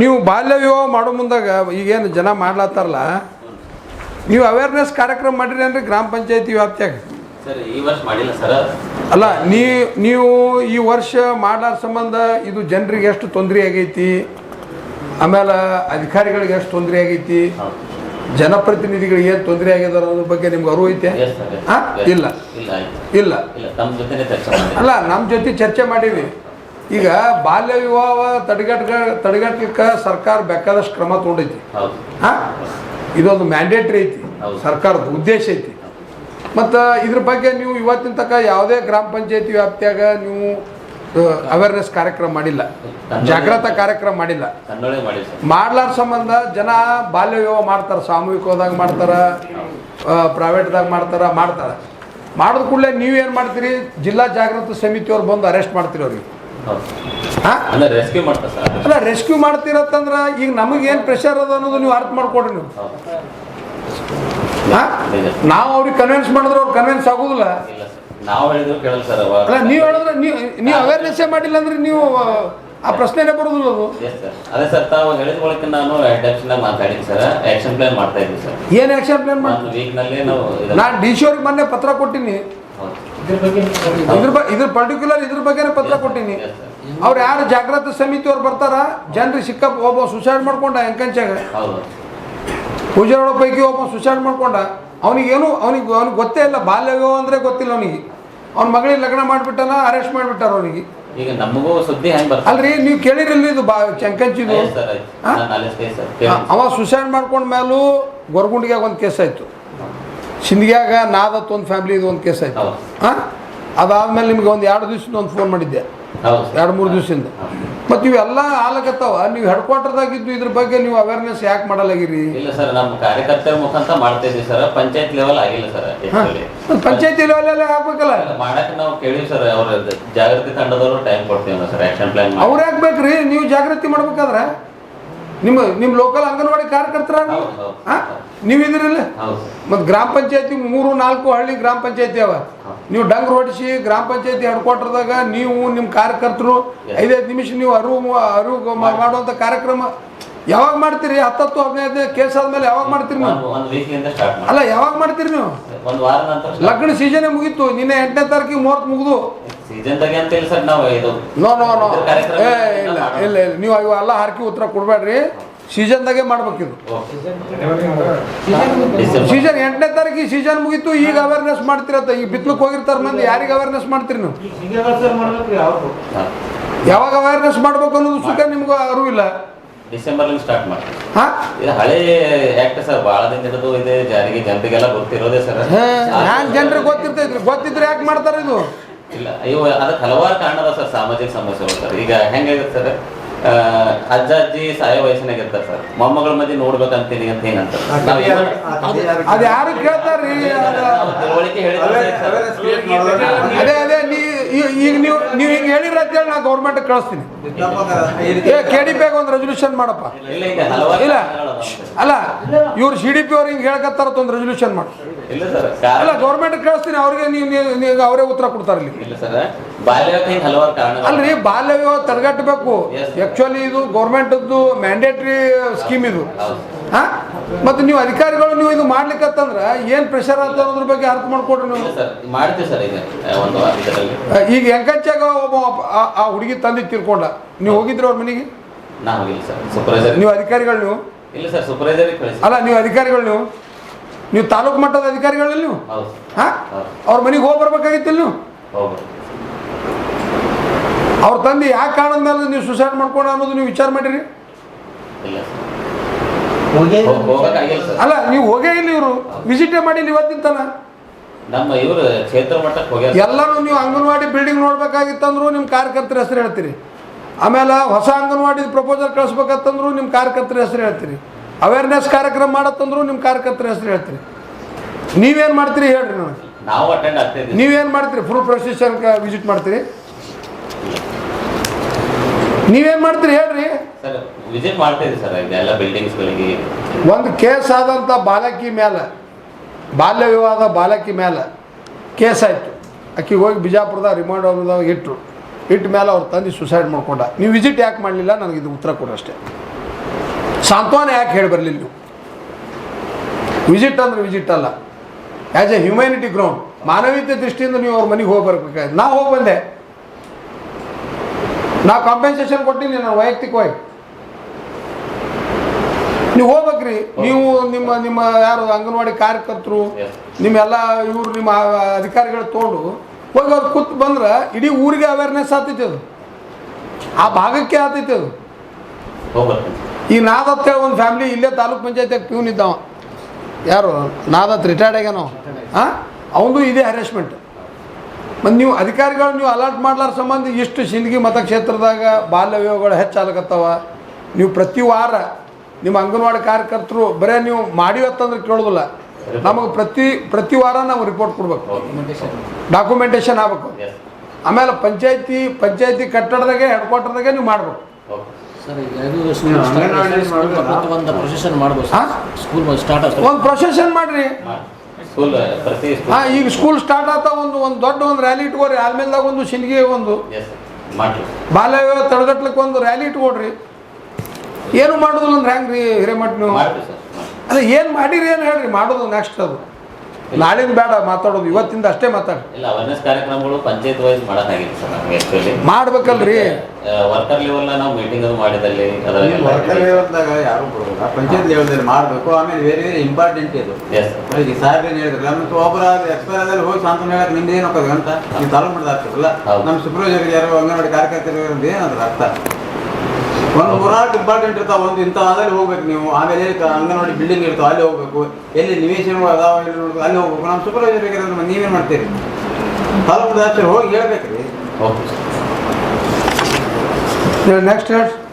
ನೀವು ಬಾಲ್ಯ ವಿವಾಹ ಮಾಡೋ ಮುಂದಾಗ ಈಗೇನು ಜನ ಮಾಡ್ಲಾತಾರಲ್ಲ ನೀವು ಅವೇರ್ನೆಸ್ ಕಾರ್ಯಕ್ರಮ ಮಾಡಿರಿ ಅಂದ್ರೆ ಗ್ರಾಮ ಪಂಚಾಯತಿ ವ್ಯಾಪ್ತಿಯಾಗ? ಅಲ್ಲ ನೀ ನೀವು ಈ ವರ್ಷ ಮಾಡ್ಲಾರ ಸಂಬಂಧ ಇದು ಜನರಿಗೆ ಎಷ್ಟು ತೊಂದರೆ ಆಗೈತಿ? ಆಮೇಲೆ ಅಧಿಕಾರಿಗಳಿಗೆ ಎಷ್ಟು ತೊಂದರೆ ಆಗೈತಿ? ಜನಪ್ರತಿನಿಧಿಗಳಿಗೆ ಏನು ತೊಂದರೆ ಆಗ್ಯದ ಅನ್ನೋದ್ರ ಬಗ್ಗೆ ನಿಮ್ಗೆ ಅರಿವು ಐತೆ? ಇಲ್ಲ. ಇಲ್ಲ ಇಲ್ಲ. ಅಲ್ಲ ನಮ್ಮ ಜೊತೆ ಚರ್ಚೆ ಮಾಡೀವಿ ಈಗ ಬಾಲ್ಯ ವಿವಾಹ ತಡೆಗಟ್ಟ ತಡೆಗಟ್ಟಲಿಕ್ಕೆ ಸರ್ಕಾರ ಬೇಕಾದಷ್ಟು ಕ್ರಮ ತೊಗೊಂಡೈತಿ. ಹಾ? ಇದೊಂದು ಮ್ಯಾಂಡೇಟ್ರಿ ಐತಿ. ಸರ್ಕಾರದ ಉದ್ದೇಶ ಐತಿ. ಮತ್ತು ಇದ್ರ ಬಗ್ಗೆ ನೀವು ಇವತ್ತಿನ ತನಕ ಯಾವುದೇ ಗ್ರಾಮ ಪಂಚಾಯತಿ ವ್ಯಾಪ್ತಿಯಾಗ ನೀವು ಅವೇರ್ನೆಸ್ ಕಾರ್ಯಕ್ರಮ ಮಾಡಿಲ್ಲ. ಜಾಗೃತ ಕಾರ್ಯಕ್ರಮ ಮಾಡಿಲ್ಲ. ಮಾಡ್ಲಾರ ಸಂಬಂಧ ಜನ ಬಾಲ್ಯ ವಿವಾಹ ಮಾಡ್ತಾರೆ ಸಾಮೂಹಿಕವಾದಾಗ ಮಾಡ್ತಾರೆ ಪ್ರೈವೇಟ್ದಾಗ ಮಾಡ್ತಾರೆ ಮಾಡ್ತಾರೆ. ಮಾಡಿದ ಕೂಡಲೇ ನೀವೇನು ಮಾಡ್ತೀರಿ? ಜಿಲ್ಲಾ ಜಾಗೃತ ಸಮಿತಿಯವ್ರು ಬಂದು ಅರೆಸ್ಟ್ ಮಾಡ್ತೀರಿ ಅವ್ರಿಗೆ. ಅಲ್ಲ ರೆಸ್ಕ್ಯೂ ಮಾಡ್ತಿರತ್ತಂದ್ರ ಈಗ ನಮಗೇನು ಪ್ರೆಷರ್ ಅದ ಅನ್ನೋದು ನೀವು ಅರ್ಥ ಮಾಡ್ಕೊಡ್ರಿ ನೀವು. ನಾವು ಅವ್ರಿಗೆ ಕನ್ವಿನ್ಸ್ ಮಾಡಿದ್ರೆ ಅವ್ರು ಕನ್ವಿನ್ಸ್ ಆಗೋದಿಲ್ಲ. ಇಲ್ಲ ಸರ್ ನಾವು ಹೇಳಿದ್ರು ಕೇಳಲ್ಲ ಸರ್ ಅಲ್ಲ ನೀವು ಹೇಳಿದ್ರೆ ನೀವು ನೀವು ಅವೇರ್ನೆಸ್ಸೇ ಮಾಡಿಲ್ಲ ಅಂದ್ರೆ ನೀವು ಆ ಪ್ರಶ್ನೆನೇ ಬರೋದಿಲ್ಲ ಅದು. ಅದೇ ಸರ್ ತಾವು ಹೇಳಿದ ಬಳಿಕ ನಾನು ಅಡಾಪ್ಷನ್ ಮಾತಾಡಿದ್ವಿ ಸರ್ ಆಕ್ಷನ್ ಪ್ಲಾನ್ ಮಾಡ್ತಾ ಇದ್ದೀನಿ ಸರ್ ಏನು ಆಕ್ಷನ್ ಪ್ಲಾನ್ ಮಾಡಿ ಒಂದು ವೀಕ್ನಲ್ಲಿ ನಾವು ಇದನ್ನ- ನಾನು ಡಿ ಸಿ ಅವ್ರಿಗೆ ಮೊನ್ನೆ ಪತ್ರ ಕೊಟ್ಟಿನಿ. ಇದ್ರ ಬಗ್ಗೆ ಇದ್ರ ಪರ್ಟಿಕ್ಯುಲರ್ ಇದ್ರ ಬಗ್ಗೆನೇ ಪತ್ರ ಕೊಟ್ಟಿನಿ. ಅವ್ರು ಯಾರು ಜಾಗೃತ ಸಮಿತಿಯವ್ರು ಬರ್ತಾರ? ಜನರಿಗೆ ಸಿಕ್ಕ ಒಬ್ಬ ಸುಸೈಡ್ ಮಾಡ್ಕೊಂಡ ಎಂಕಂಚಾಗ ಹೌದು. ಒಳ ಪೈಕಿ ಒಬ್ಬ ಸುಸೈಡ್ ಮಾಡ್ಕೊಂಡ. ಅವನಿಗೇನು ಅವನಿಗೆ ಅವ್ನಿಗೆ ಗೊತ್ತೇ ಇಲ್ಲ. ಬಾಲ್ಯ ಅಂದ್ರೆ ಅಂದರೆ ಗೊತ್ತಿಲ್ಲ ಅವನಿಗೆ. ಅವ್ನ ಮಗಳಿಗೆ ಲಗ್ನ ಮಾಡಿಬಿಟ್ಟನ ಅರೆಸ್ಟ್ ಮಾಡಿಬಿಟ್ಟಾರ ಅವನಿಗೆ. ಈಗ ನಮಗೂ ಸುದ್ದಿ ಅಲ್ರಿ ನೀವು ಕೇಳಿರಲಿ ಇದು ಬಾ ಚಂಕಂಚಿದು? ಸರ್ ನಾನು ನಾಲೆಜ್ ಕೈ ಸರ್. ಅವ ಸುಸೈಡ್ ಮಾಡ್ಕೊಂಡ ಮೇಲೂ ಗೊರಗುಂಡಿಗ್ಯಾಗ ಒಂದು ಕೇಸ್ ಆಯಿತು. ಸಿಂದಗ್ಯಾಗ ನಾದತ್ತು ಒಂದು ಫ್ಯಾಮಿಲಿ ಇದು ಒಂದು ಕೇಸ್ ಆಯ್ತು. ಹಾಂ ಅದಾದ್ಮೇಲೆ ನಿಮ್ಗೆ ಒಂದು ಎರಡು ದಿವಸದಿಂದ ಒಂದು ಫೋನ್ ಮಾಡಿದ್ದೆ. ಎರಡು ಮೂರು ದಿವಸದಿಂದ. ಮತ್ತು ಇವೆಲ್ಲ ಆಲಕತ್ತಾವ. ನೀವು ಹೆಡ್ ಕ್ವಾರ್ಟರ್ದಾಗಿದ್ದು ಇದ್ರ ಬಗ್ಗೆ ನೀವು ಅವೇರ್ನೆಸ್ ಯಾಕೆ ಮಾಡಲಾಗಿರಿ? ಇಲ್ಲ ಸರ್ ನಮ್ಮ ಕಾರ್ಯಕರ್ತರ ಮುಖಾಂತರ ಮಾಡ್ತಾ ಇದ್ವಿ ಸರ್. ಪಂಚಾಯತ್ ಲೆವೆಲ್ ಆಗಿಲ್ಲ ಸರ್ ಪಂಚಾಯತ್ ಲೆವೆಲ್ ಲೆವೆಲಲ್ಲೇ ಆಗ್ಬೇಕಲ್ಲ? ಮಾಡಕ್ಕೆ ನಾವು ಕೇಳಿವಿ ಸರ್. ಅವ್ರ ಜಾಗೃತಿ ತಂಡದವರು ಟೈಮ್ ಕೊಡ್ತೀವಿ ಸರ್ ಆಕ್ಷನ್ ಪ್ಲಾನ್ ಅವ್ರು ಯಾಕೆ ಬೇಕ್ರಿ? ನೀವು ಜಾಗೃತಿ ಮಾಡ್ಬೇಕಾದ್ರೆ? ನಿಮ್ಮ ನಿಮ್ಮ ಲೋಕಲ್ ಅಂಗನವಾಡಿ ಕಾರ್ಯಕರ್ತರ? ನೀವಿದ್ರಲ್ಲ ಮತ್ತು ಗ್ರಾಮ ಪಂಚಾಯತಿ ಮೂರು ನಾಲ್ಕು ಹಳ್ಳಿ ಗ್ರಾಮ ಪಂಚಾಯತಿ ಅವ. ನೀವು ಡಂಗ್ ಹೊಡಿಸಿ ಗ್ರಾಮ ಪಂಚಾಯತಿ ಹೆಡ್ ಕ್ವಾರ್ಟರ್ದಾಗ ನೀವು ನಿಮ್ಮ ಕಾರ್ಯಕರ್ತರು ಐದೈದು ನಿಮಿಷ ನೀವು ಅರಿವು ಅರಿವು ಮಾಡುವಂಥ ಕಾರ್ಯಕ್ರಮ ಯಾವಾಗ ಮಾಡ್ತೀರಿ? ಹತ್ತತ್ತು ಹದಿನೈದು ಕೇಸ್ ಆದ್ಮೇಲೆ ಯಾವಾಗ ಮಾಡ್ತೀರಿ ನೀವು? ಅಲ್ಲ ಯಾವಾಗ ಮಾಡ್ತೀರಿ ನೀವು? ಲಗ್ನ ಸೀಸನೇ ಮುಗೀತು. ನಿನ್ನೆ ಎಂಟನೇ ತಾರೀಕಿಗೆ ಮೂವತ್ತು ಮುಗಿದು. ಸೀಸನ್ ದಾಗೆ ಅಂತ ಇಲ್ಲ ಸರ್ ನಾವು ಇದು ನೋ ನೋ ನೋ ಏ ಇಲ್ಲ ಇಲ್ಲ ಇಲ್ಲ. ನೀವು ಇವೆಲ್ಲ ಹಾರ್ಕಿ ಉತ್ತರ ಕೊಡಬೇಡ್ರಿ. ಸೀಸನ್ದಾಗೆ ಮಾಡ್ಬೇಕಿದು ಸೀಸನ್ ಎಂಟನೇ ತಾರೀಕಿಗೆ ಸೀಸನ್ ಮುಗೀತು ಈಗ ಅವೇರ್ನೆಸ್ ಮಾಡ್ತಿರತ್ತ. ಈಗ ಬಿತ್ಲಕ್ಕೆ ಹೋಗಿರ್ತಾರ ಮಂದಿ ಯಾರಿಗ ಅವೇರ್ನೆಸ್ ಮಾಡ್ತೀರಿ ನೀವು? ಯಾವಾಗ ಅವೇರ್ನೆಸ್ ಮಾಡ್ಬೇಕು ಅನ್ನೋದು ಸುಖ ನಿಮ್ಗೆ ಅರು ಇಲ್ಲ. ಡಿಸೆಂಬರ್ ಸ್ಟಾರ್ಟ್ ಮಾಡಿ ಹಾ? ಇದು ಹಳೆ ಆಕ್ಟ್ ಸರ್ ಬಹಳ ದಿನ ಹಿಡಿದು ಇದೆ ಜಾರಿಗೆ ಜನರಿಗೆಲ್ಲ ಗೊತ್ತಿರೋದೇ ಸರ್ ಹ್ಯಾಂಗ ಜನರಿಗೆ ಗೊತ್ತಿರ್ತೈತ್ರಿ ಗೊತ್ತಿದ್ರೆ ಯಾಕೆ ಮಾಡ್ತಾರೆ ಇದು? ಇಲ್ಲ. ಅಯ್ಯೋ ಅದಕ್ಕೆ ಹಲವಾರು ಕಾರಣ ಅದ ಸರ್ ಸಾಮಾಜಿಕ ಸಮಸ್ಯೆಗಳು ಸರ್. ಈಗ ಹೆಂಗಾಗುತ್ತೆ ಸರ್? ಅಜ್ಜ ಅಜ್ಜಿ ಸಾಯೋ ವಯಸ್ಸಿನಾಗ ಇರ್ತಾರೆ ಸರ್. ಮೊಮ್ಮಗಳ ಮಧ್ಯೆ ನೋಡ್ಬೇಕಂತೀನಿ ಅಂತ ಏನಂತ. ಅದು ಅದೇ ಅದೇ ನೀ ಈಗ ನೀವು ನೀವು ಹಿಂಗೆ ಅಂತ ಹೇಳಿ ನಾ ಗೌರ್ಮೆಂಟ್ ಕಳಿಸ್ತೀನಿ. ಏ ಕೆ ಡಿ ಪಿ ಒಂದು ರೆಸೊಲ್ಯೂಷನ್ ಮಾಡಪ್ಪ. ಇಲ್ಲ ಅಲ್ಲ ಇವ್ರು ಸಿ ಡಿ ಪಿ ಅವ್ರು ಹಿಂಗೆ ಹೇಳ್ಕತ್ತಾರ ಒಂದು ರೆಸೊಲ್ಯೂಷನ್ ಮಾಡಿ. ಇಲ್ಲ ಸರ್ ಅಲ್ಲ ಗೌರ್ಮೆಂಟ್ ಕಳಿಸ್ತೀನಿ ಅವ್ರಿಗೆ ನೀವು ನೀವು- ಅವರೇ ಉತ್ತರ ಕೊಡ್ತಾರೆ ಇಲ್ಲಿ. ಇಲ್ಲ ಸರ್ ಹಿಂಗೆ ಹಲವಾರು ಕಾರಣ ಅಲ್ರಿ ಬಾಲ್ಯ ವಿವಾಹ ತಡೆಗಟ್ಟಬೇಕು ಆ್ಯಕ್ಚುಲಿ ಆಕ್ಚುಲಿ ಇದು ಗೌರ್ಮೆಂಟದ್ದು ಮ್ಯಾಂಡೇಟ್ರಿ ಸ್ಕೀಮ್ ಇದು. ಹಾ? ಮತ್ತು ನೀವು ಅಧಿಕಾರಿಗಳು ನೀವು ಇದು ಮಾಡ್ಲಿಕ್ಕತ್ತಂದ್ರೆ ಏನು ಪ್ರೆಷರ್ ಅಂತ ಅನ್ನೋದ್ರ ಬಗ್ಗೆ ಅರ್ಥ ಮಾಡ್ಕೊಡ್ರಿ ನೀವು. ಸರ್ ಮಾಡ್ತೀವಿ ಸರ್ ಈಗ ಒಂದು ವಾರ ಇದರಲ್ಲಿ ಈಗ ಎಂಕಂಚಾಗ ಒಬ್ಬ ಆ- ಆ ಹುಡುಗಿ ತಂದಿ ತಿರ್ಕೊಂಡ ನೀವು ಹೋಗಿದ್ರಿ ಅವ್ರ ಮನೆಗೆ? ನಾ ಹೋಗಿಲ್ಲ ಸರ್ ಸೂಪರ್ವೈಸರ್ ನೀವು ಅಧಿಕಾರಿಗಳು ನೀವು? ಇಲ್ಲ ಸರ್ ಸೂಪರ್ವೈಸರಿಗೆ ಕಳಿಸಿ. ಅಲ್ಲ ನೀವು ಅಧಿಕಾರಿಗಳು ನೀವು? ನೀವು ತಾಲೂಕು ಮಟ್ಟದ ಅಧಿಕಾರಿಗಳಲ್ಲಿ ನೀವು? ಹೌದು ಹಾ? ಅವ್ರ ಮನೆಗೆ ಹೋಗಿ ಬರ್ಬೇಕಾಗಿತ್ತಿಲ್ಲ ನೀವು? ಅವ್ರ ತಂದೆ ಯಾಕೆ ಕಾಣದ ಮೇಲೆ ನೀವು ಸುಸೈಡ್ ಮಾಡ್ಕೊಂಡು ಅನ್ನೋದು ನೀವು ವಿಚಾರ ಮಾಡಿರಿ? ಇಲ್ಲ ಸರ್. ಹೋಗ್- ಹೋಗಕ್ಕಾಗಿಲ್ಲ ಸರ್. ಅಲ್ಲ ನೀವು ಹೋಗೇ ಇಲ್ಲ ಇವರು. ವಿಸಿಟೇ ಮಾಡಿಲ್ಲ ಇವತ್ತಿನ ತನ ನಮ್ಮ ಇವರು ಕ್ಷೇತ್ರ ಮಟ್ಟಕ್ಕೆ ಹೋಗ್ಯಾರ ಎಲ್ಲರೂ ನೀವು ಅಂಗನವಾಡಿ ಬಿಲ್ಡಿಂಗ್ ನೋಡ್ಬೇಕಾಗಿತ್ತಂದ್ರು ನಿಮ್ಮ ಕಾರ್ಯಕರ್ತರ ಹೆಸರು ಹೇಳ್ತೀರಿ. ಆಮೇಲೆ ಹೊಸ ಅಂಗನವಾಡಿ ಪ್ರಪೋಸಲ್ ಕಳಿಸ್ಬೇಕಂತಂದ್ರು ನಿಮ್ಮ ಕಾರ್ಯಕರ್ತರ ಹೆಸರು ಹೇಳ್ತೀರಿ. ಅವೇರ್ನೆಸ್ ಕಾರ್ಯಕ್ರಮ ಮಾಡತ್ತಂದ್ರು ನಿಮ್ಮ ಕಾರ್ಯಕರ್ತರ ಹೆಸರು ಹೇಳ್ತೀರಿ. ನೀವೇನು ಮಾಡ್ತೀರಿ ಹೇಳ್ರಿ ನನಗೆ. ನಾವು ಅಟೆಂಡ್ ಆಗ್ತೀವಿ ನೀವೇನು ಮಾಡ್ತೀರಿ? ಫುಲ್ ಪ್ರೊಸೆಷನ್ ವಿಸಿಟ್ ಮಾಡ್ತೀರಿ? ನೀವೇನು ಮಾಡ್ತೀರಿ ಹೇಳ್ರಿ? ಸರ್ ವಿಸಿಟ್ ಮಾಡ್ತೀವಿ ಸರ್ ಎಲ್ಲ ಬಿಲ್ಡಿಂಗ್ಸ್ಗಳಿಗೆ ಒಂದು ಕೇಸ್ ಆದಂಥ ಬಾಲಕಿ ಮೇಲೆ ಬಾಲ್ಯ ವಿವಾದ ಬಾಲಕಿ ಮೇಲೆ ಕೇಸ್ ಆಯಿತು. ಅಕ್ಕಿಗೆ ಹೋಗಿ ಬಿಜಾಪುರದ ರಿಮಾಂಡ್ ಹೋದಾಗ ಇಟ್ಟರು ಇಟ್ಟ ಮೇಲೆ ಅವ್ರು ತಂದೆ ಸುಸೈಡ್ ಮಾಡ್ಕೊಂಡ. ನೀವು ವಿಸಿಟ್ ಯಾಕೆ ಮಾಡಲಿಲ್ಲ? ನನಗೆ ಇದು ಉತ್ತರ ಕೊಡೋ ಅಷ್ಟೇ. ಸಾಂತ್ವನ ಯಾಕೆ ಹೇಳಿ ಬರಲಿಲ್ಲ ನೀವು? ವಿಸಿಟ್ ಅಂದ್ರೆ ವಿಸಿಟ್ ಅಲ್ಲ. ಆ್ಯಸ್ ಎ ಹ್ಯುಮ್ಯಾನಿಟಿ ಗ್ರೌಂಡ್ ಮಾನವೀಯತೆ ದೃಷ್ಟಿಯಿಂದ ನೀವು ಅವ್ರ ಮನೆಗೆ ಹೋಗಿ ಬರ್ಬೇಕಾಯ್ತು. ನಾ ಹೋಗಿ ಬಂದೆ. ನಾ ಕಾಂಪೆನ್ಸೇಷನ್ ಕೊಟ್ಟಿನಿ ನಾನು ವೈಯಕ್ತಿಕವಾಗಿ. ನೀವು ಹೋಗ್ಬೇಕ್ರಿ. ನೀವು ನಿಮ್ಮ ನಿಮ್ಮ ಯಾರು ಅಂಗನವಾಡಿ ಕಾರ್ಯಕರ್ತರು. ನಿಮ್ಮೆಲ್ಲ ಇವರು ನಿಮ್ಮ ಅಧಿಕಾರಿಗಳು ತೊಗೊಂಡು ಹೋಗಿ ಅವ್ರು ಕೂತ್ ಬಂದ್ರೆ ಇಡೀ ಊರಿಗೆ ಅವೇರ್ನೆಸ್ ಆತೈತಿ ಅದು. ಆ ಭಾಗಕ್ಕೆ ಆತೈತಿ ಅದು. ಈ ನಾದತ್ ಒಂದು ಫ್ಯಾಮಿಲಿ ಇಲ್ಲೇ ತಾಲೂಕ್ ಪಂಚಾಯತಿಯಾಗ ಪ್ಯೂನ್ ಇದ್ದಾವ. ಯಾರು? ನಾದತ್ ರಿಟೈರ್ಡ್ ಆಗ್ಯಾನ ಹಾಂ ಅವನದು ಇದೇ ಹ್ಯಾರೆಸ್ಮೆಂಟ್ ಮತ್ತು ನೀವು ಅಧಿಕಾರಿಗಳು ನೀವು ಅಲರ್ಟ್ ಮಾಡ್ಲಾರ ಸಂಬಂಧ ಇಷ್ಟು ಸಿಂದಗಿ ಮತಕ್ಷೇತ್ರದಾಗ ಬಾಲ್ಯ ವಿವಾಹಗಳು ಹೆಚ್ಚಾಗತ್ತವ ನೀವು ಪ್ರತಿ ವಾರ ನಿಮ್ಮ ಅಂಗನವಾಡಿ ಕಾರ್ಯಕರ್ತರು ಬರೇ ನೀವು ಮಾಡಿವತ್ತಂದ್ರೆ ಕೇಳೋದಿಲ್ಲ. ನಮಗೆ ಪ್ರತಿ ಪ್ರತಿ ವಾರ ನಾವು ರಿಪೋರ್ಟ್ ಕೊಡ್ಬೇಕು. ಡಾಕ್ಯುಮೆಂಟೇಶನ್ ಆಗ್ಬೇಕು. ಆಮೇಲೆ ಪಂಚಾಯತಿ ಪಂಚಾಯತಿ ಕಟ್ಟಡದಾಗೆ ಹೆಡ್ ಕ್ವಾರ್ಟರ್ದಾಗೆ ನೀವು ಮಾಡ್ಬೇಕು. ಒಂದು ಪ್ರೊಸೆಷನ್ ಮಾಡ್ಬೋದು ಹಾ? ಸ್ಕೂಲ್ ಸ್ಟಾರ್ಟ್ ಆಗ್ತದೆ ಒಂದು ಪ್ರೊಸೆಷನ್ ಮಾಡ್ರಿ. ಹಾ ಈಗ ಸ್ಕೂಲ್ ಸ್ಟಾರ್ಟ್ ಆತ ಒಂದು ಒಂದು ದೊಡ್ಡ ಒಂದು ರ್ಯಾಲಿ ಇಟ್ಕೋರಿ. ಆಲ್ಮೇಲ್ದಾಗ ಒಂದು ಶಿನ್ಗಿ ಒಂದು. ಮಾಡ್ರಿ. ಬಾಲ್ಯ ವಿವಾಹ ತಡೆಗಟ್ಲಿಕ್ಕೆ ಒಂದು ರ್ಯಾಲಿ ಇಟ್ಕೊಡ್ರಿ. ಏನು ಮಾಡೋದಿಲ್ಲ ಅಂದ್ರೆ ಹೆಂಗ್ರಿ ಹಿರೇಮಠ್ ನೀವು. ಅಲ್ಲ ಏನು ಮಾಡಿರಿ ಏನು ಹೇಳ್ರಿ? ಮಾಡೋದು ನೆಕ್ಸ್ಟ್ ಅದು. ನಾಳಿನ ಬೇಡ ಮಾತಾಡೋದು. ಇವತ್ತಿಂದ ಅಷ್ಟೇ ಮಾತಾಡಿ ಇಲ್ಲ ಅವೇರ್ನೆಸ್ ಕಾರ್ಯಕ್ರಮಗಳು ಪಂಚಾಯತ್ ವೈಸ್ ಮಾಡೋಕ್ಕಾಗಿಲ್ಲ ಸರ್ ನಮಗೆ ಆ್ಯಕ್ಚುಲಿ ಮಾಡ್ಬೇಕಲ್ರಿ. ವರ್ಕರ್ ಲೆವೆಲ್ ನಾವು ಮೀಟಿಂಗ್ ಅದು ಮಾಡಿದಲ್ಲಿ ಅದರಲ್ಲಿ ವರ್ಕರ್ ಲೆವೆಲ್ದಾಗ ಯಾರು ಬರೋದಿಲ್ಲ ಪಂಚಾಯತ್ ಲೆವೆಲ್ದಲ್ಲಿ ಮಾಡಬೇಕು. ಆಮೇಲೆ ಬೇರೆ ಬೇರೆ ಇಂಪಾರ್ಟೆಂಟ್ ಇದು. ಎಸ್ ಈಗ ಸಾಹೇಬ್ ಏನ್ ಹೇಳಿದ್ರಲ್ಲ ಮತ್ತೆ ಒಬ್ಬರ ಎಕ್ಸ್ಪೈರ್ ಆದಲ್ಲಿ ಹೋಗಿ ಸಾಂತ್ವನ ಹೇಳಕ್ ನಿಮ್ದು ಏನು ಹೋಗೋದು ಅಂತ. ನೀವು ತಾಲೂಕು ಮಾಡಿದ ಆಗ್ತದಲ್ಲ. ನಮ್ಮ ಸೂಪರ್ವೈಸರ್ ಯಾರು ಅಂಗನವಾಡಿ ಕಾರ್ಯಕರ್ತರು ಏನದ್ರ ಅರ್ಥ. ಒಂದು ಮೂರ್ನಾಲ್ಕು ಇಂಪಾರ್ಟೆಂಟ್ ಇರ್ತಾವ ಒಂದು ಇಂಥ ಅದಲ್ಲಿ ಹೋಗ್ಬೇಕು ನೀವು. ಆಮೇಲೆ ಅಂಗನವಾಡಿ ಬಿಲ್ಡಿಂಗ್ ಇರ್ತಾವ ಅಲ್ಲಿ ಹೋಗ್ಬೇಕು. ಎಲ್ಲಿ ನಿವೇಶನಗಳು ಅದಾವ ಇಲ್ಲಿ ನೋಡ್ಬೇಕು ಅಲ್ಲಿ ಹೋಗ್ಬೇಕು. ನಮ್ಮ ಸೂಪರ್ವೈಸರ್ ಆಗಿರೋದ್ರ ನೀವೇನು ಮಾಡ್ತೀರಿ? ತಾಲೂಕು ಹೋಗಿ ಹೇಳ್ಬೇಕ್ರಿ. ಓಕೆ. ನೆಕ್ಸ್ಟ್ ಹೇಳಿ